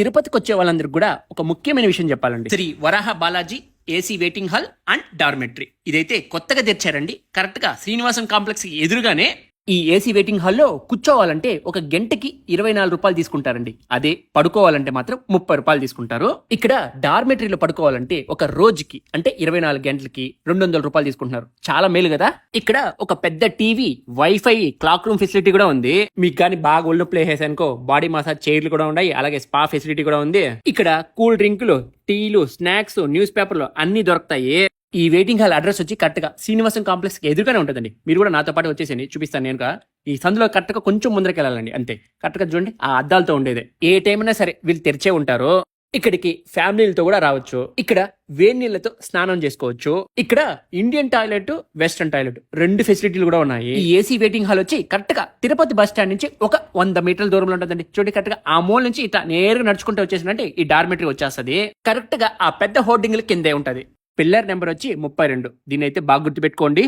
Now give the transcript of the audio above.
తిరుపతికి వచ్చే వాళ్ళందరికీ కూడా ఒక ముఖ్యమైన విషయం చెప్పాలండి. Sri Varaha Balaji AC waiting hall and dormitory. ఇదైతే కొత్తగా తెచ్చారండి. కరెక్ట్గా శ్రీనివాసం కాంప్లెక్స్కి ఎదురుగానే ఈ ఏసీ వెయిటింగ్ హాల్లో కూర్చోవాలంటే ఒక గంటకి ఇరవై నాలుగు రూపాయలు తీసుకుంటారండి. అదే పడుకోవాలంటే మాత్రం ముప్పై రూపాయలు తీసుకుంటారు. ఇక్కడ డార్మెటరీలో పడుకోవాలంటే ఒక రోజుకి అంటే ఇరవై నాలుగు గంటలకి రెండు వందల రూపాయలు తీసుకుంటున్నారు. చాలా మేలు కదా? ఇక్కడ ఒక పెద్ద TV WiFi cloak room facility కూడా ఉంది. మీకు కానీ బాగా ఒళ్ళు ప్లే చేసానుకో బాడీ మసాజ్ చైర్లు కూడా ఉన్నాయి అలాగే స్పా ఫెసిలిటీ కూడా ఉంది. ఇక్కడ కూల్ డ్రింకులు టీలు స్నాక్స్ న్యూస్ పేపర్లు అన్ని దొరుకుతాయి. ఈ వెయిటింగ్ హాల్ అడ్రస్ వచ్చి కరెక్ట్గా శ్రీనివాసం కాంప్లెక్స్ ఎదురుగానే ఉంటుందండి. మీరు కూడా నాతో పాటు వచ్చేసేయండి చూపిస్తాను నేను ఈ సందులో కరెక్ట్గా కొంచెం ముందరికి వెళ్ళాలండి అంతే. కరెక్ట్గా చూడండి ఆ అద్దాలతో ఉండేది. ఏ టైం అయినా సరే వీళ్ళు తెరిచే ఉంటారు. ఇక్కడికి ఫ్యామిలీలతో కూడా రావచ్చు. ఇక్కడ వేడి నీళ్ళతో స్నానం చేసుకోవచ్చు. ఇక్కడ ఇండియన్ టాయిలెట్ వెస్టర్న్ టాయిలెట్ రెండు ఫెసిలిటీలు కూడా ఉన్నాయి. ఈ ఏసీ వెయిటింగ్ హాల్ వచ్చి కరెక్ట్గా తిరుపతి బస్ స్టాండ్ నుంచి ఒక వంద మీటర్ల దూరంలో ఉంటుందండి. చూడండి కరెక్ట్గా ఆ మూల నుంచి ఇట్లా నేరుగా నడుచుకుంటూ వచ్చేసిందంటే ఈ డార్మెటరీ వచ్చేస్తుంది. కరెక్ట్గా ఆ పెద్ద హోర్డింగ్ల కిందే ఉంటది. పిల్లర్ నెంబర్ వచ్చి ముప్పై రెండు. దీన్ని అయితే బాగా గుర్తుపెట్టుకోండి.